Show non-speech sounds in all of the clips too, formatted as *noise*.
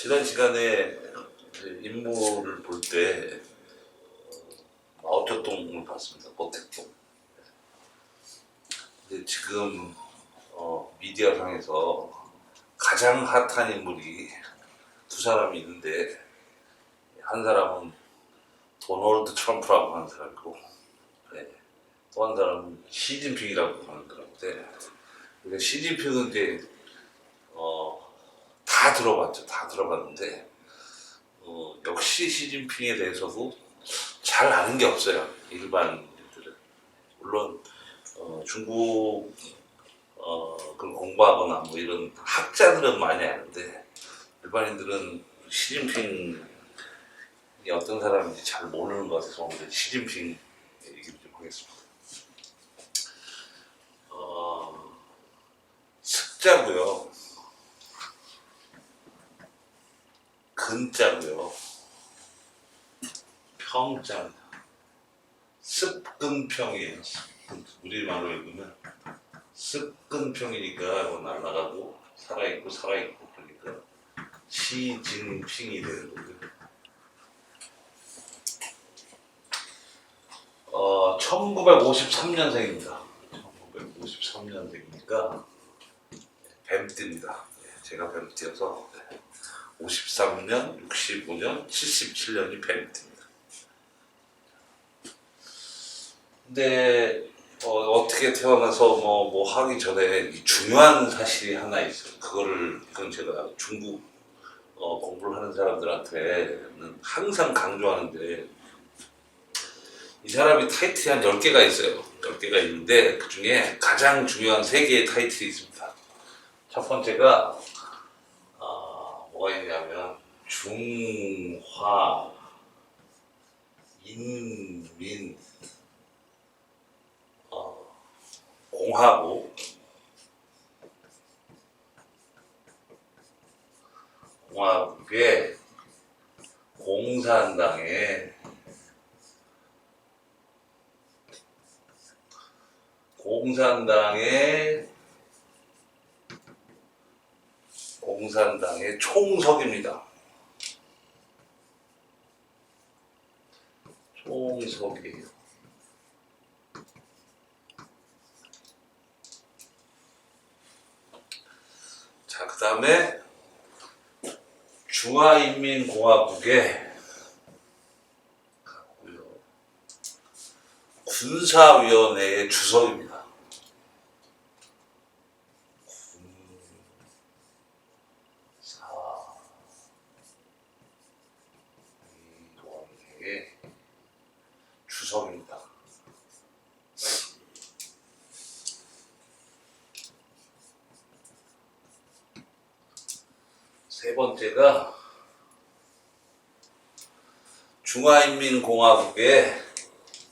지난 시간에 이제 인물을 볼때 마오쩌둥을 봤습니다. 모택동. 근데 지금 어, 미디어상에서 가장 핫한 인물이 두 사람이 있는데 한 사람은 도널드 트럼프라고 하는 사람이고 네. 또한 사람은 시진핑이라고 하는 사람인데 근데 시진핑은 이제 어, 다 들어봤죠. 다 들어봤는데 어, 역시 시진핑에 대해서도 잘 아는 게 없어요. 일반인들은 물론 어, 중국 어, 그걸 공부하거나 뭐 이런 학자들은 많이 아는데 일반인들은 시진핑이 어떤 사람인지 잘 모르는 것 같아서 오늘 시진핑 얘기를 좀 하겠습니다. 어, 습자고요. 근자고요. 평자입니다. 습근평이에요. 습근. 우리말로 읽으면 습근평이니까 이거 날아가고 살아있고 살아있고 그러니까 시진핑이 되는 거고요. 어, 1953년생입니다. 1953년생이니까 뱀띠입니다. 네, 제가 뱀띠여서 네. 53년, 65년, 77년이 뱀띠입니다. 근데 어, 떻게 태어나서 뭐, 뭐 하기 전에 이 중요한 사실이 하나 있어요. 그거를 이건 제가 중국 어, 공부를 하는 사람들한테는 항상 강조하는데 이 사람이 타이틀이 한 10개가 있어요. 10개가 있는데 그 중에 가장 중요한 3개의 타이틀이 있습니다. 첫 번째가 어, 뭐가 있냐면 중화 인민 어, 공화국. 공화국의 공산당의 공산당의 공산당의 총석입니다. 총석이에요. 자, 그 다음에 중화인민공화국의 가고요. 군사위원회의 주석입니다. 군사위원회의 주석입니다. 세 번째가 중화인민공화국의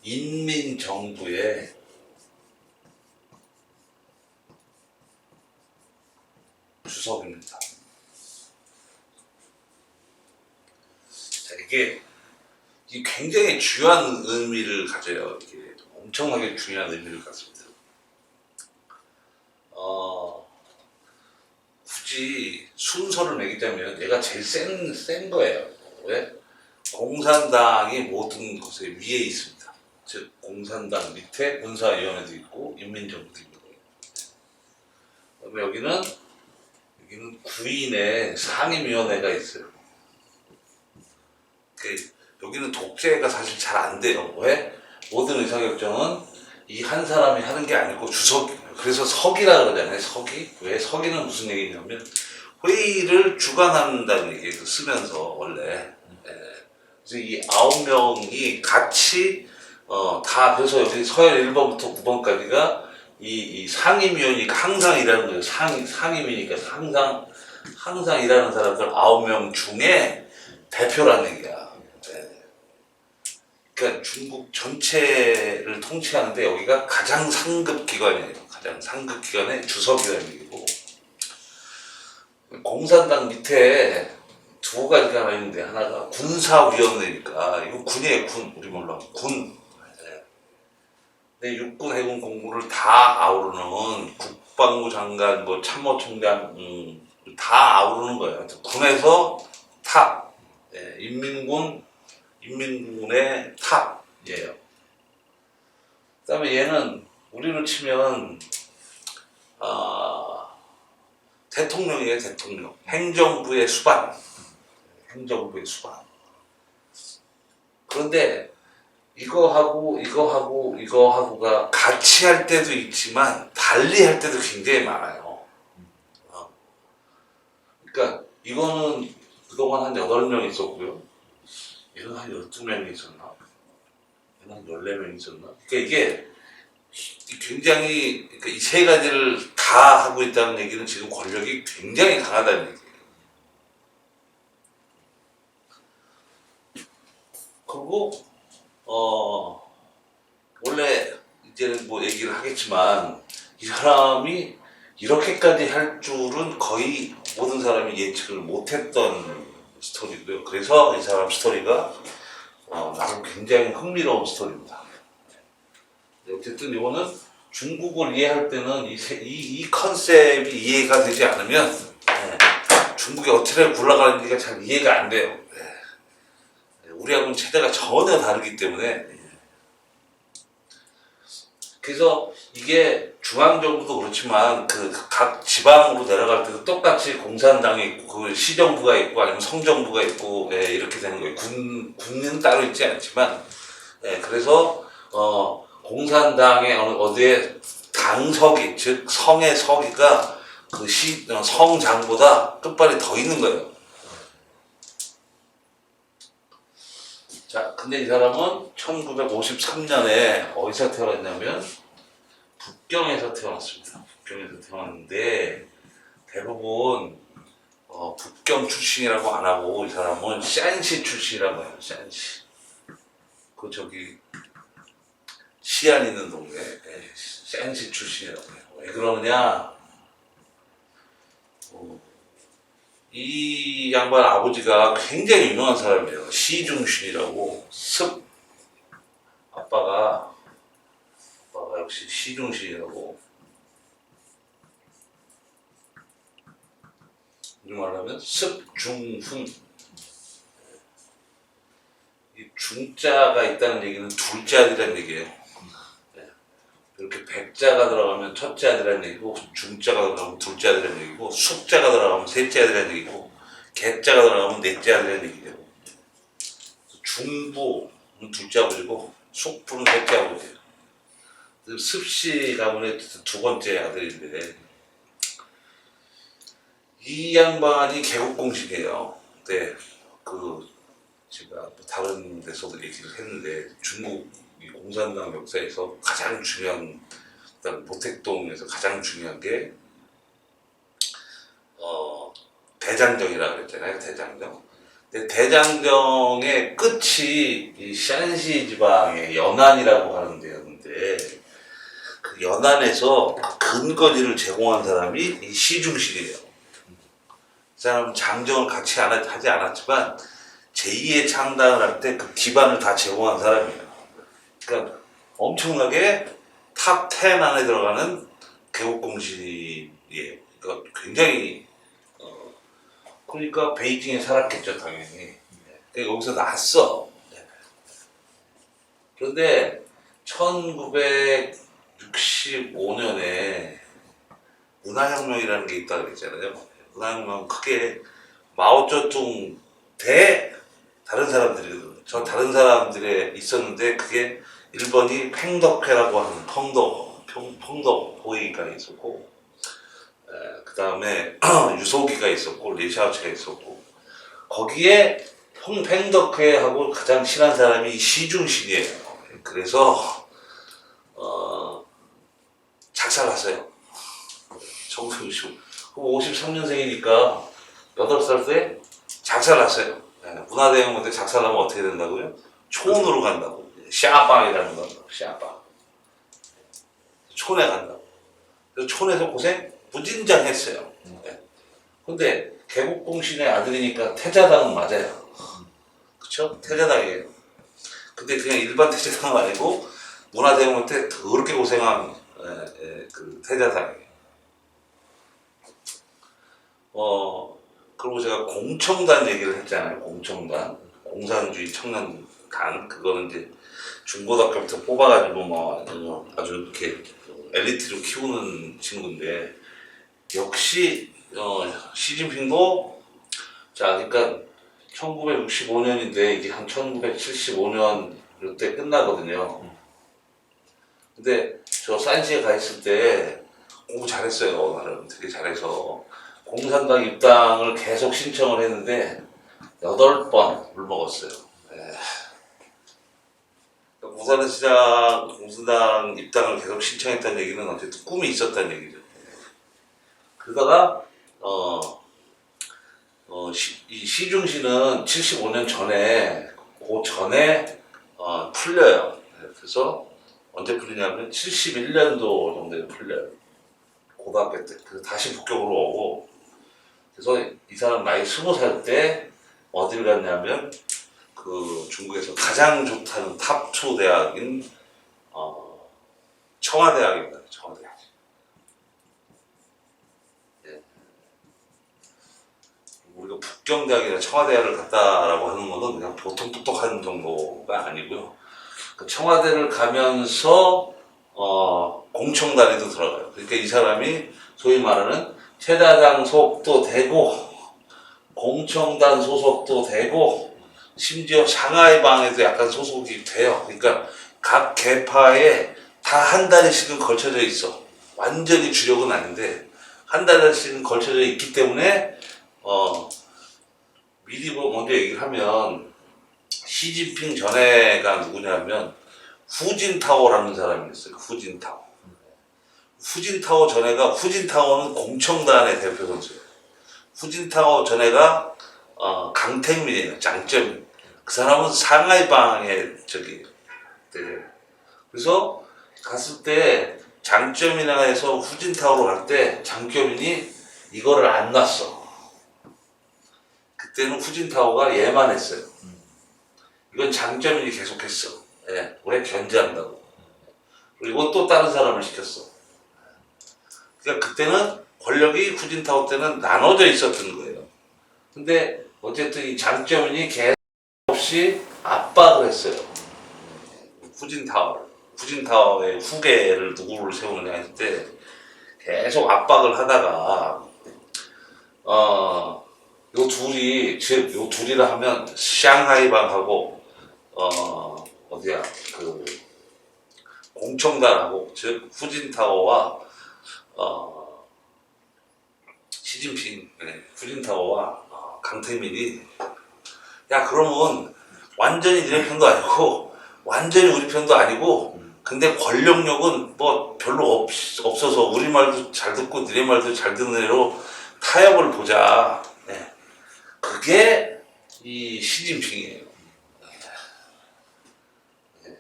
인민정부의 주석입니다. 자, 이게, 굉장히 중요한 의미를 가져요. 이게 엄청나게 중요한 의미를 갖습니다. 어, 굳이 순서를 매기자면 얘가 제일 센, 센 거예요. 왜? 공산당이 모든 것에 위에 있습니다. 즉 공산당 밑에 군사위원회도 있고 인민정부도 거예요. 그다음에 여기는 여기는 구인의 상임위원회가 있어요. 그 여기는 독재가 사실 잘 안 돼요. 왜? 모든 의사결정은 이 한 사람이 하는 게 아니고 주석 그래서 석이라 그러잖아요. 석이 왜 석이는 무슨 얘기냐면 회의를 주관한다는 얘기예요. 쓰면서 원래 예. 그래서 이 아홉 명이 같이 어, 다 그래서 여기 서열 1번부터 9번까지가 이, 이 상임위원이니까 항상 일하는 거예요. 상, 상임이니까 항상, 항상 일하는 사람들 9명 중에 대표라는 얘기야. 네. 그러니까 중국 전체를 통치하는데 여기가 가장 상급 기관이에요. 가장 상급 기관의 얘기고. 공산당 밑에 두 가지가 있는데 하나가 군사위원회니까 이거 군이에요 군 우리말로 군 네. 근데 육군 해군 공군을 다 아우르는 국방부 장관 뭐 참모총장 음, 다 아우르는 거예요 군에서 탑. 예, 인민군, 인민군의 탑이에요. 그 다음에 얘는 우리로 치면, 아, 대통령이에요, 대통령. 행정부의 수반. 행정부의 수반. 그런데 이거하고 이거하고 이거하고가 같이 할 때도 있지만 달리 할 때도 굉장히 많아요. 어. 그러니까 이거는 그동안 한 8명 있었고요. 얘는 한 12명이 있었나? 얘는 한 14명 있었나? 그러니까 이게 굉장히 그러니까 이 세 가지를 다 하고 있다는 얘기는 지금 권력이 굉장히 강하다는 얘기예요. 그리고 어 원래 이제는 뭐 얘기를 하겠지만 이 사람이 이렇게까지 할 줄은 거의 모든 사람이 예측을 못했던 스토리고요. 그래서 이 사람 스토리가 어, 나름 굉장히 흥미로운 스토리입니다. 네, 어쨌든 이거는 중국을 이해할 때는 이, 세- 이, 이 컨셉이 이해가 되지 않으면 네, 중국이 어떻게 굴러가는지가 잘 이해가 안 돼요. 네. 우리하고는 체제가 전혀 다르기 때문에 그래서 이게 중앙정부도 그렇지만 그 각 지방으로 내려갈 때도 똑같이 공산당이 있고 그 시정부가 있고 아니면 성정부가 있고 예, 이렇게 되는 거예요. 군 군은 따로 있지 않지만 예, 그래서 어 공산당의 어느 어디에 당석이 즉 성의 서기가 그시 어, 성장보다 끝발이 더 있는 거예요. 자, 근데 이 사람은 1953년에 어디서 태어났냐면 북경에서 태어났습니다. 북경에서 태어났는데 대부분 어, 북경 출신이라고 안 하고 이 사람은 샨시 출신이라고 해요. 샨시. 그 저기 시안 있는 동네 예, 샨시 출신이라고 해요. 왜 그러느냐? 어, 이 양반 아버지가 굉장히 유명한 사람이에요. 시중신이라고 습 아빠가 아빠가 역시 시중신이라고 우리 말하면 습중훈 이 중자가 있다는 얘기는 둘째 아들이라는 얘기예요. 네. 이렇게 백자가 들어가면 첫째 아들이라는 얘기고 중자가 들어가면 둘째 아들이라는 얘기고 숙자가 들어가면 셋째 아들이라는 얘기고 개자가 들어가면 넷째 아들이라는 얘기예요. 중부는 둘째 아버지고 숙부는 셋째 아버지예요. 습씨 가문의 두 번째 아들인데 이 양반이 개국공신이에요. 네, 그 제가 뭐 다른 데서도 얘기를 했는데 중국 이 공산당 역사에서 가장 중요한 일단 모택동에서 가장 중요한 게 어, 대장정이라고 그랬잖아요. 대장정. 근데 대장정의 끝이 이 샨시 지방의 연안이라고 하는 데였는데 그 연안에서 근거지를 제공한 사람이 이 시중실이에요. 그 사람은 장정을 같이 하지 않았지만 제2의 창당을 할 때 그 기반을 다 제공한 사람이에요. 그러니까 엄청나게 탑 10 안에 들어가는 개국공신이에요. 그러니까 굉장히 어, 그러니까 베이징에 살았겠죠 당연히. 그러니까 여기서 났어. 그런데 1965년에 문화혁명이라는 게 있다고 그랬잖아요. 문화혁명 크게 마오쩌둥 대 다른 사람들이거든요. 저 다른 사람들에 있었는데 그게 일본이 팽덕회라고 하는 펑덕, 평, 펑덕 호의가 있었고 그 다음에 *clears throat* 유소기가 있었고 리샤우치가 있었고 거기에 펑, 팽덕회하고 가장 친한 사람이 이 시중신이에요. 그래서 어, 작살났어요. 1965. 53년생이니까 8살 때 작살났어요. 네, 문화대혁명 때 작살나면 어떻게 된다고요? 촌으로 간다고. 샤방이라는 건 샤방. 촌에 간다고. 그래서 촌에서 고생 무진장 했어요. 네. 근데 개국공신의 아들이니까 태자당은 맞아요. 그쵸? 태자당이에요. 근데 그냥 일반 태자당은 아니고 문화대혁명 때 더럽게 고생한 그 태자당이에요. 어, 그리고 제가 공청단 얘기를 했잖아요. 공청단. 공산주의 청년 단. 그거는 이제 중고등학교부터 뽑아가지고 뭐 아주, 아주 이렇게 엘리트로 키우는 친구인데 역시 어, 시진핑도 자 그러니까 1965년인데 이게 한 1975년 이때 끝나거든요. 근데 저 산시에 가 있을 때 공부 잘했어요. 나름 되게 잘해서 공산당 입당을 계속 신청을 했는데 여덟 번 물 먹었어요. 에. 공산당 시장 공산당 입당을 계속 신청했다는 얘기는 어쨌든 꿈이 있었다는 얘기죠. 그러다가 어, 어, 시, 이 시중시는 75년 전에 그 전에 어, 풀려요. 네, 그래서 언제 풀리냐면 71년도 정도에 풀려요. 고등학교 때. 그래서 다시 북경으로 오고 그래서 이 사람 나이 20살 때 어딜 갔냐면 그 중국에서 가장 좋다는 탑2 대학인 어, 청와대학입니다. 청와대학. 예. 우리가 북경대학이나 청와대학을 갔다라고 하는 거는 그냥 보통 똑똑한 정도가 아니고요. 그 청와대를 가면서 어, 공청단에도 들어가요. 그러니까 이 사람이 소위 말하는 최다당 소속도 되고 공청단 소속도 되고 심지어 상하이 방에도 약간 소속이 돼요. 그러니까 각 계파에 다 한 달씩은 걸쳐져 있어. 완전히 주력은 아닌데 한 달씩은 걸쳐져 있기 때문에 어, 미리 뭐 먼저 얘기를 하면 시진핑 전에가 누구냐면 후진타오라는 사람이 있어요. 후진타오. 후진타오 전에가 후진타오는 공청단의 대표 선수예요. 후진타오 전에가 어, 강택민이에요. 장점이. 그 사람은 상하이 방에 저기 네. 그래서 갔을 때 장점이나 해서 후진타오로 갈 때 장점인이 이거를 안 놨어. 그때는 후진타오가 얘만 했어요. 이건 장점인이 계속했어. 예, 왜 견제한다고. 그리고 또 다른 사람을 시켰어. 그러니까 그때는 권력이 후진타오 때는 나눠져 있었던 거예요. 근데 어쨌든 이 장점인이 계속 없이 압박을 했어요. 후진타오를. 후진타오의 후계를 누구를 세우느냐 했을 때 계속 압박을 하다가 어, 요 둘이 즉 요 둘이라 하면 샹하이방하고 어 어디야 그 공청단하고 즉 후진타오와 어 시진핑 네, 후진타오와 어, 강태민이 야 그러면 완전히 니네 편도 아니고 완전히 우리 편도 아니고 근데 권력력은 뭐 별로 없, 없어서 우리 말도 잘 듣고 니네 말도 잘 듣는 애로 타협을 보자. 네. 그게 이 시진핑이에요. 네.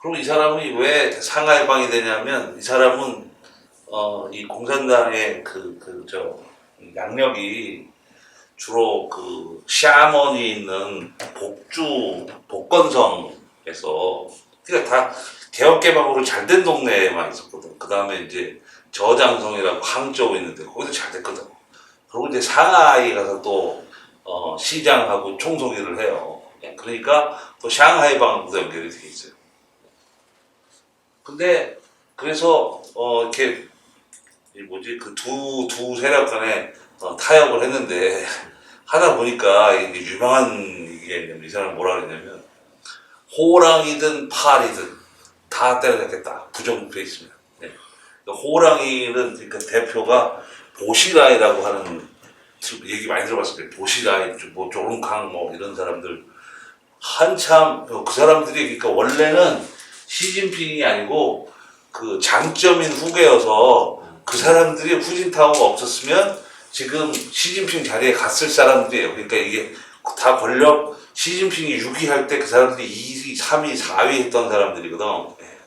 그리고 이 사람이 왜 상하이 방이 되냐면 이 사람은 어, 이 공산당의 그, 그, 저, 양력이 주로 그 샤먼이 있는 복주, 복건성에서 그러니까 다 개혁 개방으로 잘 된 동네에만 있었거든. 그 다음에 이제 저장성이라고 항저우 있는데 거기도 잘 됐거든. 그리고 이제 상하이 가서 또 어, 시장하고 총소기를 해요. 예, 그러니까 또 샹하이방하고도 연결이 돼 있어요. 근데 그래서 어, 이렇게 이 뭐지 그 두 두 세력 간에 어, 타협을 했는데 하다 보니까 이게 유명한 이게 있냐면 이 사람 뭐라 그랬냐면 호랑이든 파리든 다 때려잡겠다. 부정부패 있으면. 네. 그러니까 호랑이는 그러니까 대표가 보시라이라고 하는 들- 얘기 많이 들어봤을 때 보시라이 뭐 조롱강 뭐 이런 사람들. 한참 그 사람들이 그러니까 원래는 시진핑이 아니고 그 장점인 후계여서 그 사람들이 후진타오가 없었으면 지금 시진핑 자리에 갔을 사람들이에요. 그러니까 이게 다 권력 시진핑이 6위 할 때 그 사람들이 2위, 3위, 4위 했던 사람들이거든. 예.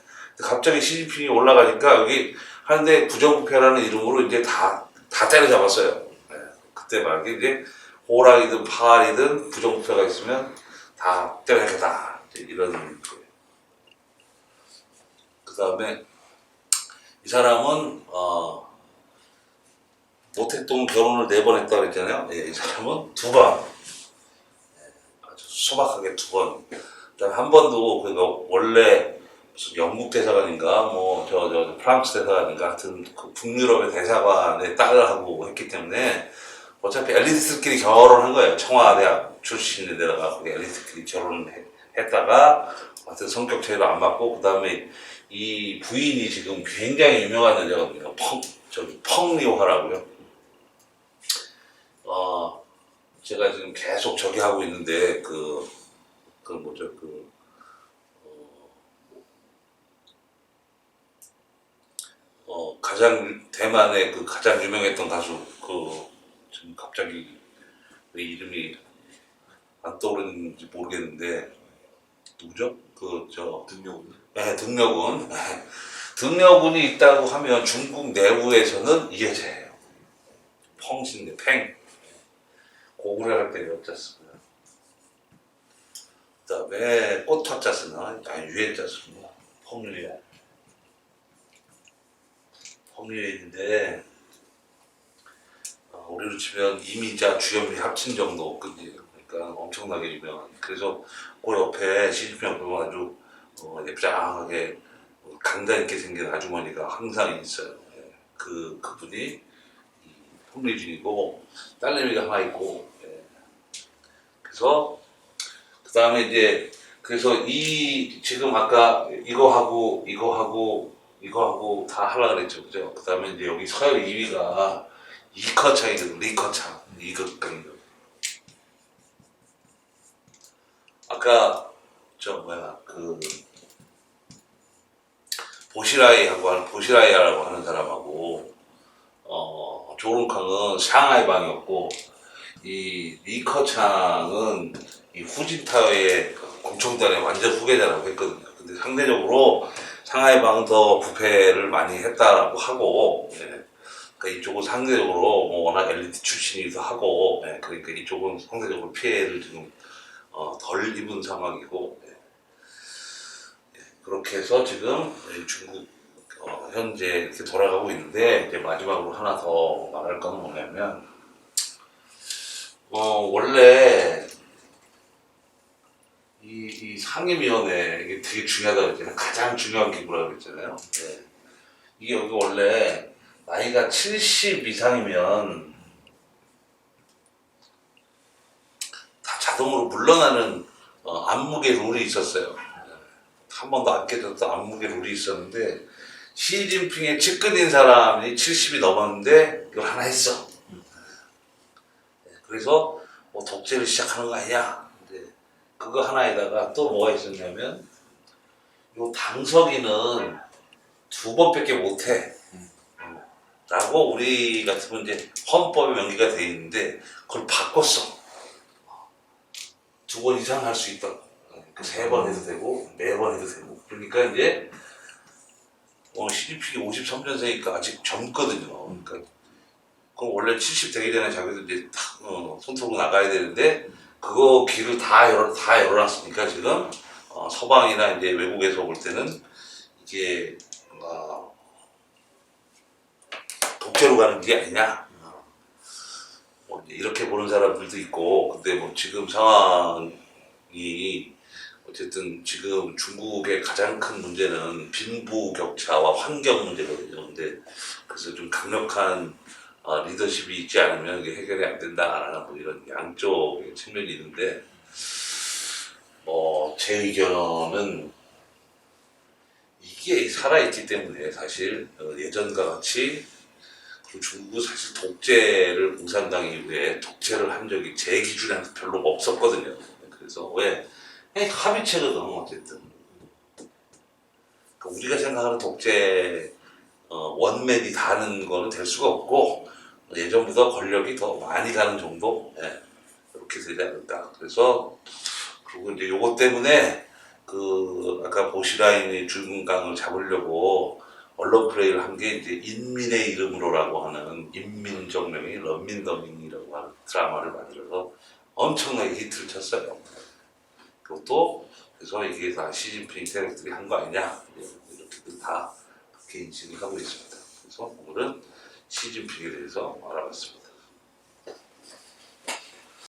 갑자기 시진핑이 올라가니까 여기 하는데 부정부패라는 이름으로 이제 다, 다 때려잡았어요. 예. 그때 막 이제 호랑이든 파리든 부정부패가 있으면 다 때려잡겠다. 이런 거예요. 그 다음에 이 사람은 어 모택동 결혼을 네 번 했다고 그랬잖아요. 예, 이 사람은 두 번. 예, 아주 소박하게 두 번. 그다음에 한 번도 그니까 원래 무슨 영국 대사관인가 뭐 저 저 프랑스 대사관인가 하여튼 그 북유럽의 대사관의 딸하고 했기 때문에 어차피 엘리트들끼리 결혼한 거예요. 청와대학 출신인데다가 거기 엘리트끼리 결혼했다가 하여튼 성격 제대로 안 맞고 그다음에 이 부인이 지금 굉장히 유명한 여자거든요. 펑 저기 펑리오하라고요. 어 제가 지금 계속 저기 하고 있는데 그 그 뭐죠 그 어, 가장 대만의 그 가장 유명했던 가수 그 지금 갑자기 왜 이름이 안 떠오르는지 모르겠는데 누구죠? 그 저 등록 네, 등려군. 등려군이 있다고 하면 중국 내부에서는 이 여자예요. 펑신데 팽. 고구려 할때 여자습니다. 그 다음에 꽃화 자스는 아니 유해 자스입니다. 펑유예. 펑유예인데 어, 우리로 치면 이미자 주현미 합친 정도 급이에요. 그러니까 엄청나게 유명한. 그래서 그 옆에 시집병 보면 아주 어, 예쁘장하게 어, 강단 있게 생긴 아주머니가 항상 있어요. 예. 그 그분이 이 홍리준이고 딸내미가 하나 있고 예. 그래서 그 다음에 이제 그래서 이 지금 아까 이거 하고 이거 하고 이거 하고 다 하려 그랬죠, 그죠? 그 다음에 이제 여기 서열 2위가 이커창이거든, 리커창 이극강이거 아까 저 뭐야 그 보시라이하고 하는 보시라이라고 하는 사람하고 어 조롱캉은 상하이 방이었고 이 리커창은 이 후진타오의 그 공청단의 완전 후계자라고 했거든요. 근데 상대적으로 상하이 방은 더 부패를 많이 했다라고 하고 예. 그러니까 이쪽은 상대적으로 뭐 워낙 엘리트 출신이기도 하고 예. 그러니까 이쪽은 상대적으로 피해를 지금 어, 덜 입은 상황이고 예. 예, 그렇게 해서 지금 이 중국 어, 현재 이렇게 돌아가고 있는데 이제 마지막으로 하나 더 말할 건 뭐냐면 어, 원래 이, 이 상임위원회 이게 되게 중요하다고 했잖아요. 가장 중요한 기구라고 했잖아요. 예. 이게 여기 원래 나이가 70 이상이면 다 자동으로 물러나는 어, 안무개 룰이 있었어요. 한 번도 안 깨졌던 안무개 룰이 있었는데 시진핑의 측근인 사람이 70이 넘었는데 이걸 하나 했어. 그래서 뭐 독재를 시작하는 거 아니냐. 근데 그거 하나에다가 또 뭐가 있었냐면 요 당석이는 두 번밖에 못해. 라고 우리 같으면 이제 헌법에 명기가 돼 있는데 그걸 바꿨어. 두 번 이상 할 수 있다. 세번 해도 되고 네 번 해도 되고. 그러니까 이제 어, 시진핑이 53년생이니까 아직 젊거든요. 그러니까 그럼 원래 70 되기 전에 자기도 이제 탁, 어, 손톱으로 나가야 되는데 그거 길을 다 열어 다 열어놨으니까 지금 어, 서방이나 이제 외국에서 볼 때는 이게 뭔가 독재로 가는 게 아니냐. 어, 뭐 이렇게 보는 사람들도 있고 근데 뭐 지금 상황이 어쨌든 지금 중국의 가장 큰 문제는 빈부 격차와 환경 문제거든요. 근데 그래서 좀 강력한 어, 리더십이 있지 않으면 이게 해결이 안 된다라는 뭐 이런 양쪽의 측면이 있는데 뭐 제 의견은 이게 살아있기 때문에 사실 어, 예전과 같이 중국은 사실 독재를 공산당 이후에 독재를 한 적이 제 기준에 별로 없었거든요. 그래서 왜 합의체거든 어쨌든 그러니까 우리가 생각하는 독재 어, 원맨이 다는 거는 될 수가 없고 예전보다 권력이 더 많이 가는 정도 예, 이렇게 되지 않을까 그래서 그리고 이제 요것 때문에 그 아까 보시라인이 줄근강을 잡으려고 언론 플레이를 한 게 이제 인민의 이름으로라고 하는 인민정명이 런민더민이라고 하는 드라마를 만들어서 엄청나게 히트를 쳤어요. 그것도 그래서 이게 다 시진핑 세력들이 한 거 아니냐 이렇게 다 그렇게 인식을 하고 있습니다. 그래서 오늘은 시진핑에 대해서 알아봤습니다.